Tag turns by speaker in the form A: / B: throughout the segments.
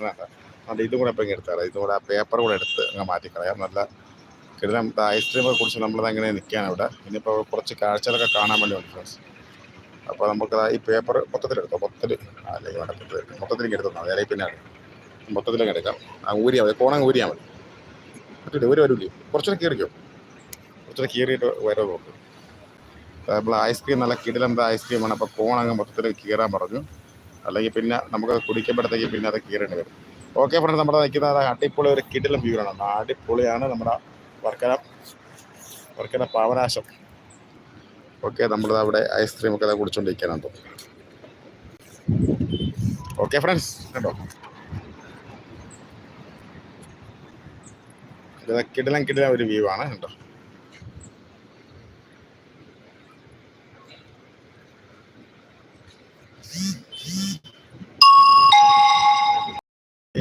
A: കിട്ടുന്നതാണ് അതുകൊണ്ട് ഇതും കൂടെ അപ്പം ഇങ്ങനെ എടുത്താൽ ഇതും കൂടെ ആ പേപ്പർ കൂടെ എടുത്ത് അങ്ങ് മാറ്റിക്കളയാം. നല്ല കിടലം ഐസ്ക്രീമൊക്കെ കുറിച്ച് നമ്മളത് അങ്ങനെ നിൽക്കുകയാണ് ഇവിടെ. ഇനിയിപ്പോൾ കുറച്ച് കാഴ്ചകളൊക്കെ കാണാൻ വേണ്ടി വന്നു ഫ്രണ്ട്സ് അപ്പോൾ നമുക്ക് ഈ പേപ്പർ മൊത്തത്തിലെടുത്തോ മൊത്തത്തിൽ. അല്ലെങ്കിൽ മൊത്തത്തിൽ മൊത്തത്തിലേക്ക് എടുത്തോ? വേറെ പിന്നെ മൊത്തത്തിലേക്ക് എടുക്കാം. ആ ഊരിയാൽ മതി. കോണം ഊരിയാൽ മതി. പറ്റില്ല ഒരു വരില്ലേ? കുറച്ചുകൂടെ കീറിക്കോ കുറച്ചുകൂടെ കീറിയിട്ട് വരവ് നോക്കും. നമ്മൾ ഐസ്ക്രീം നല്ല കിടിലം ഐസ്ക്രീമാണ് അപ്പോൾ കോണങ്ങ് മൊത്തത്തിൽ കീറാൻ പറഞ്ഞു. അല്ലെങ്കിൽ പിന്നെ നമുക്ക് കുടിക്കുമ്പോഴത്തേക്ക് പിന്നെ അത് കീറേണ്ടി വരും. ഓക്കെ ഫ്രണ്ട് നമ്മുടെ നിൽക്കുന്നത് അടിപൊളി ഒരു കിടിലും വ്യൂ ആണ് അടിപൊളിയാണ് നമ്മുടെ വർക്കല വർക്കല പാവനാശം. ഓക്കെ നമ്മൾ അവിടെ ഐസ്ക്രീം ഒക്കെ കുടിച്ചുകൊണ്ടിരിക്കാനാണ് തോന്നുന്നു ഓക്കെ ഫ്രണ്ട്സ് കേട്ടോ ഇത് കിടിലം കിടിലം ഒരു വ്യൂ ആണ് കേട്ടോ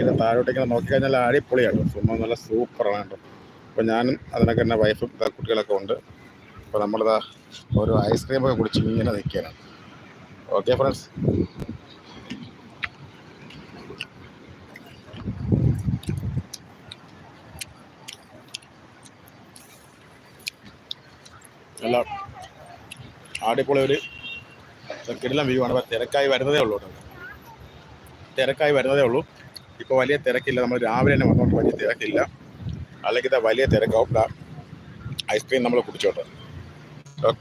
A: ഇതിന്റെ താഴോട്ടേക്ക് നോക്കിക്കഴിഞ്ഞാൽ അടിപൊളിയാണ് സംഭവം നല്ല സൂപ്പറാണ് കേട്ടോ. അപ്പോൾ ഞാനും അതിനൊക്കെ തന്നെ വൈഫും കുട്ടികളൊക്കെ ഉണ്ട്. അപ്പോൾ നമ്മളിതാ ഒരു ഐസ്ക്രീമൊക്കെ കുടിച്ച് ഇങ്ങനെ നിൽക്കുകയാണ്. ഓക്കെ ഫ്രണ്ട്സ് നല്ല അടിപൊളി ഒരു കിടിലം വ്യൂ ആണ്. തിരക്കായി വരുന്നതേ ഉള്ളൂ തിരക്കായി വരുന്നതേ ഉള്ളൂ. ഇപ്പോൾ വലിയ തിരക്കില്ല. നമ്മൾ രാവിലെ തന്നെ വന്നുകൊണ്ട് വലിയ തിരക്കില്ല. അല്ലെങ്കിൽ ഇതാ വലിയ തിരക്കാവും. ഐസ്ക്രീം നമ്മൾ കുടിച്ചോട്ടെ.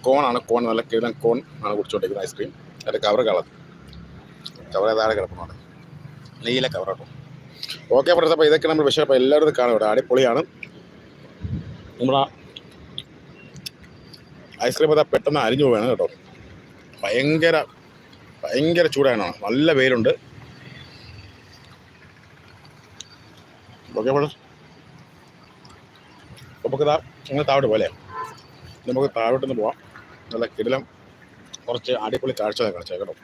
A: കോണാണ് കോൺ നല്ല കിഴം കോൺ ആണ് കുടിച്ചോണ്ടിരിക്കുന്നത് ഐസ്ക്രീം അതിന്റെ കവർ കളത് കവർ താഴെ കിടക്കുന്നുണ്ട് നീല കിട്ടും ഓക്കെ ഫ്രണ്ട്സ് അപ്പോൾ ഇതൊക്കെ നമ്മൾ വിഷയം. അപ്പോൾ എല്ലാവരും കാണും. ഇവിടെ അടിപൊളിയാണ്. നമ്മുടെ ഐസ്ക്രീം അതാ പെട്ടെന്ന് അരിഞ്ഞു പോവുകയാണ് കേട്ടോ. ഭയങ്കര ഭയങ്കര ചൂടാണ്. നല്ല വെയിലുണ്ട്. ഓക്കെ മോളെ നമുക്ക് താ അങ്ങനെ താഴോട്ട് പോലെ നമുക്ക് താഴോട്ടൊന്ന് പോവാം. നല്ല കിടിലം കുറച്ച് അടിപൊളി കാഴ്ച കാണിച്ചേ കേട്ടോ.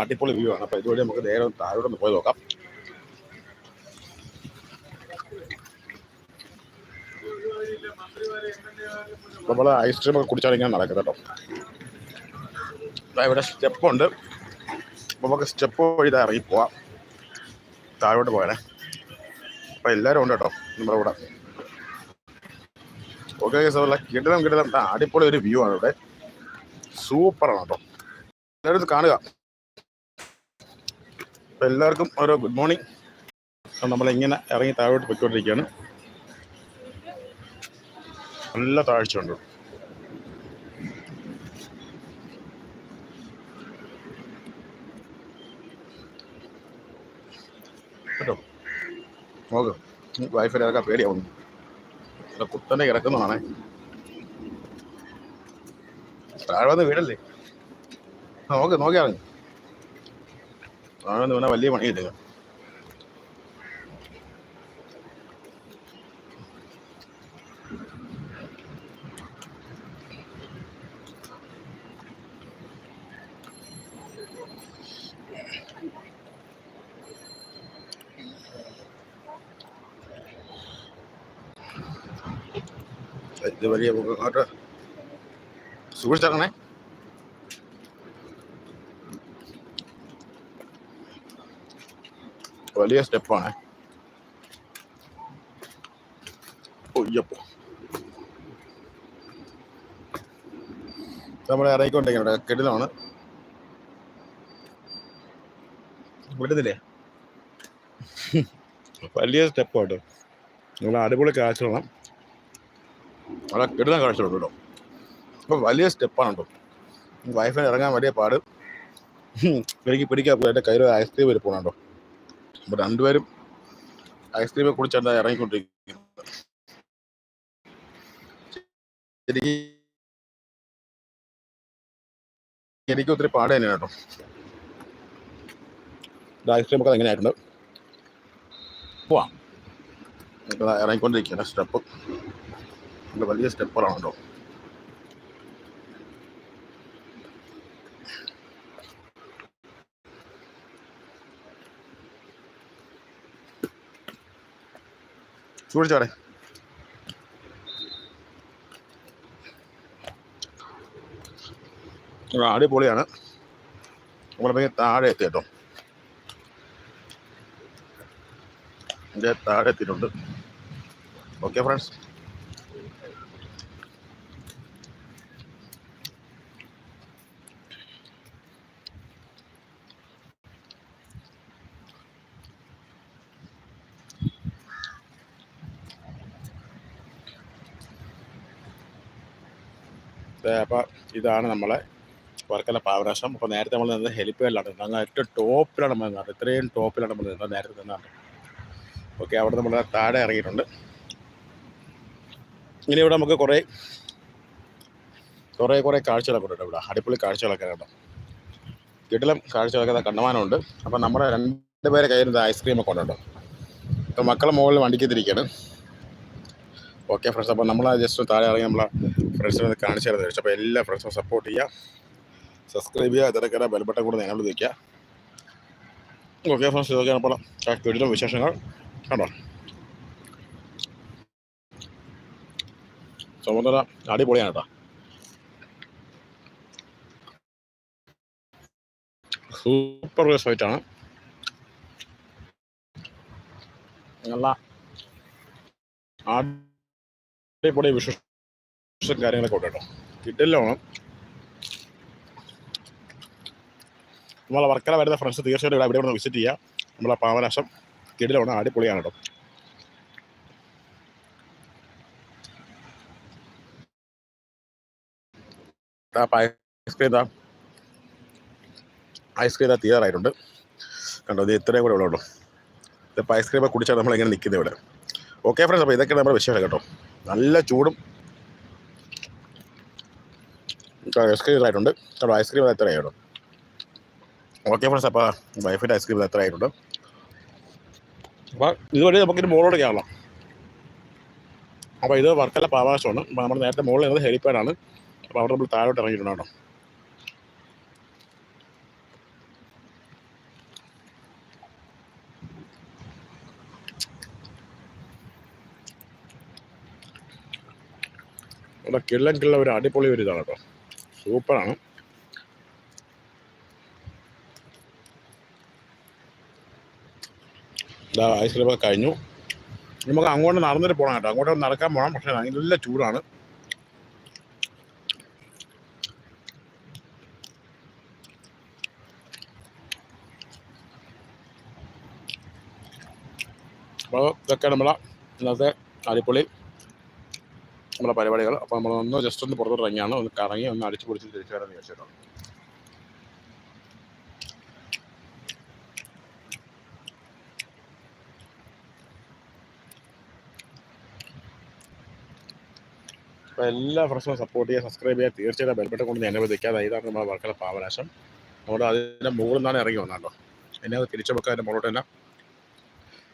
A: അടിപൊളി വ്യൂ ആണ്. അപ്പോൾ ഇതുവഴി നമുക്ക് നേരെ താഴോട്ടൊന്ന് പോയി നോക്കാം. നമ്മൾ ഐസ്ക്രീം ഒക്കെ കുടിച്ചാണ് ഇങ്ങനെ നടക്കുന്നത് കേട്ടോ. ഇവിടെ സ്റ്റെപ്പ് ഉണ്ട് അപ്പോൾ നമുക്ക് സ്റ്റെപ്പ് വഴി ഇതാ ഇറങ്ങി പോവാം. താഴോട്ട് പോയാലേ. അപ്പോൾ എല്ലാവരും ഉണ്ട് കേട്ടോ നമ്മുടെ കൂടെ. ഓക്കെ സാറല്ല കിട്ടണം കിട്ടണം അടിപൊളി ഒരു വ്യൂ ആണ് ഇവിടെ. സൂപ്പറാണ് കേട്ടോ. എല്ലാവരും കാണുക. എല്ലാവർക്കും ഓരോ ഗുഡ് മോർണിംഗ് നമ്മളിങ്ങനെ ഇറങ്ങി താഴോട്ട് പോയിക്കൊണ്ടിരിക്കുകയാണ്. നല്ല താഴ്ചയുണ്ട് കേട്ടോ? നോക്ക്. ഇറക്കാൻ പേടിയാവുന്നു കുത്തനെ കിടക്കുന്നതാണേ. താഴ്വന്ന് വീടല്ലേ നോക്ക് നോക്കിയാറിഞ്ഞു താഴ്വന്ന് വീണാൽ വലിയ പണിയില്ല? ഇത് വലിയ അങ്ങോട്ട് സൂക്ഷിച്ചിറങ്ങണേ വലിയ സ്റ്റെപ്പാണ്. ഒയ്യപ്പോ. നമ്മൾ ഇറങ്ങിക്കൊണ്ടിരിക്കുന്നത് കെട്ടിലാണ്. വിടുന്നില്ലേ വലിയ സ്റ്റെപ്പ് കേട്ടോ നിങ്ങൾ അടിപൊളി കാഴ്ചകളാണ്. അവിടെ കെടുതാൻ കാഴ്ചയുണ്ട് കേട്ടോ. അപ്പം വലിയ സ്റ്റെപ്പാണ് കേട്ടോ വൈഫിന് ഇറങ്ങാൻ വലിയ പാട്. എനിക്ക് പിടിക്കാൻ എന്റെ കയ്യിൽ ഐസ്ക്രീം പോകണം കേട്ടോ. അപ്പോൾ രണ്ടുപേരും ഐസ്ക്രീമെ കുടിച്ചാണ് ഇറങ്ങിക്കൊണ്ടിരിക്കുന്നത്? എനിക്ക് ഒത്തിരി പാട് തന്നെയാണ് കേട്ടോ. ഐസ്ക്രീം ഒക്കെ എങ്ങനെയായിട്ടുണ്ട് പോവാം. ഇറങ്ങിക്കൊണ്ടിരിക്കുകയാണ് സ്റ്റെപ്പ്. നല്ല വലിയ സ്റ്റെപ്പറാണല്ലോ ചൂടിച്ചോടെ. അടിപൊളിയാണ്. നമ്മളിപ്പോൾ താഴെ എത്തി കേട്ടോ ഇതിന്റെ താഴെ എത്തിയിട്ടുണ്ട്. ഓക്കെ ഫ്രണ്ട്സ് അപ്പോൾ ഇതാണ് നമ്മളെ വർക്കല പാവനാശം അപ്പോൾ നേരത്തെ നമ്മൾ നിന്നത് ഹെലിപ്പാഡിലാണ് അങ്ങ് ഏറ്റവും ടോപ്പിലാണ് നമ്മൾ നിന്നത്. ഇത്രയും ടോപ്പിലാണ് നമ്മൾ നിന്നത് നേരത്തെ നിന്നാണ് ഓക്കെ അവിടെ നമ്മൾ താഴെ ഇറങ്ങിയിട്ടുണ്ട്. ഇനി ഇവിടെ നമുക്ക് കുറേ കുറേ കുറേ കാഴ്ചകളൊക്കെ ഉണ്ട് ഇവിടെ. അടിപൊളി കാഴ്ചകളൊക്കെ കണ്ടോ കിടിലം കാഴ്ചകളൊക്കെ കണ്ടമാനമുണ്ട്. അപ്പോൾ നമ്മുടെ രണ്ട് പേരെ കയ്യിൽ നിന്ന് ഐസ്ക്രീം ഒക്കെ ഉണ്ടോ? അപ്പോൾ മക്കളെ മുകളിൽ വണ്ടിക്ക് തിരിക്കുകയാണ് ഓക്കെ ഫ്രണ്ട്സ് അപ്പോൾ നമ്മൾ ജസ്റ്റ് താഴെ ഇറങ്ങി നമ്മളെ ഫ്രണ്ട്സിനെ കാണിച്ചു തരുന്നത് അപ്പോൾ എല്ലാ ഫ്രണ്ട്സും സപ്പോർട്ട് ചെയ്യുക. സബ്സ്ക്രൈബ് ചെയ്യുക. തിരക്കര ബലപ്പെട്ട കൂടെ ഞങ്ങൾ വയ്ക്കുക ഓക്കെ ഫ്രണ്ട്സ് ഇതൊക്കെയാണ് അപ്പോൾ വീട്ടിലെ വിശേഷങ്ങൾ. കണ്ടോ? ചുമതല അടിപൊളിയാണ് കേട്ടോ. സൂപ്പർ സൈറ്റാണ് നല്ല അടിപൊളി വിശേഷം കാര്യങ്ങളൊക്കെ ഉണ്ട് കേട്ടോ കിട്ടില്ലോണം നമ്മളെ വർക്കല വരുന്ന ഫ്രണ്ട്സ് തീർച്ചയായിട്ടും ഇവിടെ ഇവിടെ വിസിറ്റ് ചെയ്യുക നമ്മളെ പാവനാശം കിടിലാണ് അടിപൊളിയാണ് കേട്ടോ. ഐസ്ക്രീം ഐസ്ക്രീം തീരാറായിട്ടുണ്ട് കണ്ടോ ഇത് ഇത്രയും കൂടെ ഉള്ളൂ ഇതിപ്പോൾ ഐസ്ക്രീം കുടിച്ചാൽ നമ്മളിങ്ങനെ നിൽക്കുന്നത് ഇവിടെ. ഓക്കെ ഫ്രണ്ട്സ് അപ്പോൾ ഇതൊക്കെ നമ്മുടെ വിശേഷം കേട്ടോ. നല്ല ചൂടും ഐസ്ക്രീം ആയിട്ടുണ്ട് കേട്ടോ ഐസ്ക്രീം എത്ര ആയിട്ടുണ്ട് ഓക്കെ ഫ്രണ്ട്സ് അപ്പോൾ വൈഫിന്റെ ഐസ്ക്രീം എത്ര ആയിട്ടുണ്ട് അപ്പോൾ ഇതുവഴി നമുക്കിത് മുകളിലോട്ട് കയറണം. അപ്പോൾ ഇത് വർക്കല പാവാശമാണ്. അപ്പോൾ നമ്മൾ നേരത്തെ മുകളിൽ നിന്നത് ഹെലിപ്പാഡാണ് അപ്പോൾ അവിടെ നമ്മൾ താഴോട്ട് ഇറങ്ങിയിട്ടുണ്ട് കേട്ടോ. ഇവിടെ കിള്ളം കിള്ള ഒരു അടിപൊളി ഒരു ഇതാണ് കേട്ടോ. സൂപ്പറാണ്. ഇതാ ഐസ്ക്രീമൊക്കെ കഴിഞ്ഞു. നമുക്ക് അങ്ങോട്ട് നടന്നിട്ട് പോകണം കേട്ടോ. അങ്ങോട്ട് നടക്കാൻ പോകണം പക്ഷേ നല്ല ചൂടാണ്. അപ്പോൾ ഇതൊക്കെ നമ്മളെ ഇന്നത്തെ അടിപൊളി നമ്മളെ പരിപാടികൾ. അപ്പോൾ നമ്മൾ ഒന്ന് ജസ്റ്റ് ഒന്ന് പുറത്തോട്ട് ഇറങ്ങിയാണ്. ഒന്ന് കറങ്ങി ഒന്ന് അടിച്ചു പൊളിച്ച് തിരിച്ചു വരാമെന്ന് വിചാരിച്ചിട്ടുണ്ട് അപ്പോൾ എല്ലാ ഫ്രണ്ട്സും സപ്പോർട്ട് ചെയ്യുക സബ്സ്ക്രൈബ് ചെയ്യുക. തീർച്ചയായിട്ടും ബെൽബട്ടം കൊണ്ട് എന്നെ വിധിക്കാതെ ഇതാണ് നമ്മുടെ വർക്കല പാവനാശം. നമ്മുടെ അതിന്റെ മുകളിൽ നിന്നാണ് ഇറങ്ങി വന്നാലോ എന്നെ അത് തിരിച്ചു വെക്കാൻ അതിന്റെ മുകളിലോട്ട് തന്നെ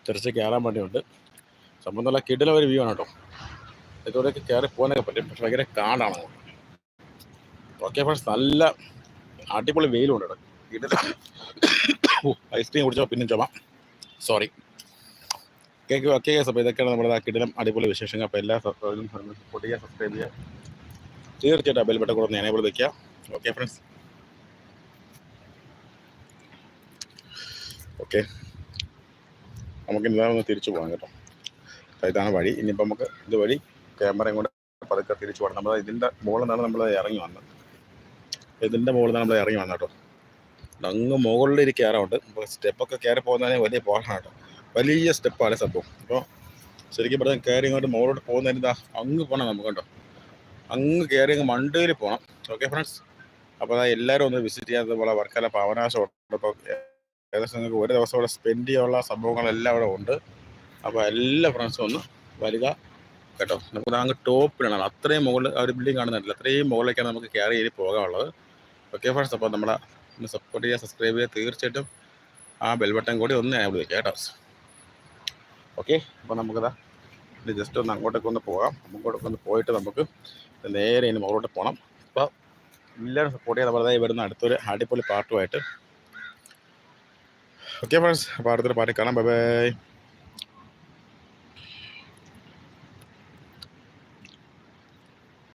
A: തിരിച്ച് കയറാൻ വേണ്ടിയുണ്ട്. സംഭവം നല്ല ഒരു വ്യൂ ആണ് കേട്ടോ. ഇതോടെയൊക്കെ കയറി പോകാനൊക്കെ പറ്റും. പക്ഷെ ഭയങ്കര കാടാണ് ഓക്കെ ഫ്രണ്ട്സ് നല്ല അടിപൊളി വെയിലുണ്ട് ഇവിടെ. ഐസ്ക്രീം കുടിച്ചോ? പിന്നെ ചുമ സോറി കേക്ക് ഓക്കെ അപ്പോൾ ഇതൊക്കെയാണ് നമ്മുടെ കിടിലം അടിപൊളി വിശേഷങ്ങൾ. അപ്പോൾ എല്ലാ സപ്പോർട്ട് ചെയ്യുക സബ്സ്ക്രൈബ് ചെയ്യുക. തീർച്ചയായിട്ടും ബെൽബട്ട കൂടെ ഞാനേ എനേബിൾ വയ്ക്കുക ഓക്കെ ഫ്രണ്ട്സ് ഓക്കെ നമുക്ക് ഇതാണ് ഒന്ന് തിരിച്ചു പോകാം കേട്ടോ. അപ്പോൾ ഇതാണ് വഴി. ഇനിയിപ്പോൾ നമുക്ക് ഇതുവഴി ക്യാമറയും കൂടെ പതുക്കെ തിരിച്ചു പോകണം നമ്മൾ ഇതിന്റെ മുകളിൽ നിന്നാണ് നമ്മൾ ഇറങ്ങി വന്നത്. ഇതിന്റെ മുകളിൽ നമ്മൾ ഇറങ്ങി വന്നത് കേട്ടോ. അങ്ങ് മുകളിൽ കയറാറുണ്ട് അപ്പോൾ സ്റ്റെപ്പൊക്കെ കയറി പോകുന്നതിന് വലിയ പോകാനാണ് കേട്ടോ. വലിയ സ്റ്റെപ്പാണ് സംഭവം. അപ്പോൾ ശരിക്കും പറഞ്ഞാൽ കയറി ഇങ്ങോട്ട് മുകളിലോട്ട് പോകുന്നതിന് ഇതാ അങ്ങ് പോകണം നമുക്ക് കേട്ടോ. അങ്ങ് കയറി അങ്ങ് മണ്ടയിൽ പോകണം ഓക്കെ ഫ്രണ്ട്സ് അപ്പോൾ അതാ എല്ലാവരും ഒന്ന് വിസിറ്റ് ചെയ്യാൻ പോലെ വർക്കല പാവനാശമുണ്ട് അപ്പോൾ ഏകദേശം നിങ്ങൾക്ക് ഒരു ദിവസം ഇവിടെ സ്പെൻഡ് ചെയ്യാനുള്ള സംഭവങ്ങളെല്ലാം ഇവിടെ ഉണ്ട്. അപ്പോൾ എല്ലാ ഫ്രണ്ട്സും ഒന്ന് വരിക. കേട്ടോ. നമുക്ക് അങ്ങ് ടോപ്പിലാണ്. അത്രയും മുകളിൽ ആ ഒരു ബിൽഡിംഗ് കാണുന്നുണ്ടല്ലോ അത്രയും മുകളിലേക്കാണ് നമുക്ക് കയറി ചെയ്ത് പോകാനുള്ളത്. ഓക്കെ ഫ്രണ്ട്സ് അപ്പോൾ നമ്മളെ ഒന്ന് സപ്പോർട്ട് ചെയ്യുക സബ്സ്ക്രൈബ് ചെയ്യുക. തീർച്ചയായിട്ടും ആ ബെൽ ബട്ടൺ കൂടി ഒന്ന് ഞാൻ വിളിക്കാം കേട്ടോ. ഓക്കെ അപ്പോൾ നമുക്കിതാ ഇത് ജസ്റ്റ് ഒന്ന് അങ്ങോട്ടേക്ക് ഒന്ന് പോകാം. അങ്ങോട്ടേക്ക് ഒന്ന് പോയിട്ട് നമുക്ക് നേരെ ഇനി മുകളിലോട്ട് പോകണം അപ്പോൾ എല്ലാവരും സപ്പോർട്ട് ചെയ്യാൻ വെറുതെ വരുന്ന അടുത്തൊരു അടിപൊളി പാട്ടുമായിട്ട് ഓക്കെ ഫ്രണ്ട്സ് അപ്പോൾ അടുത്തൊരു പാട്ട് കാണാം. Bye bye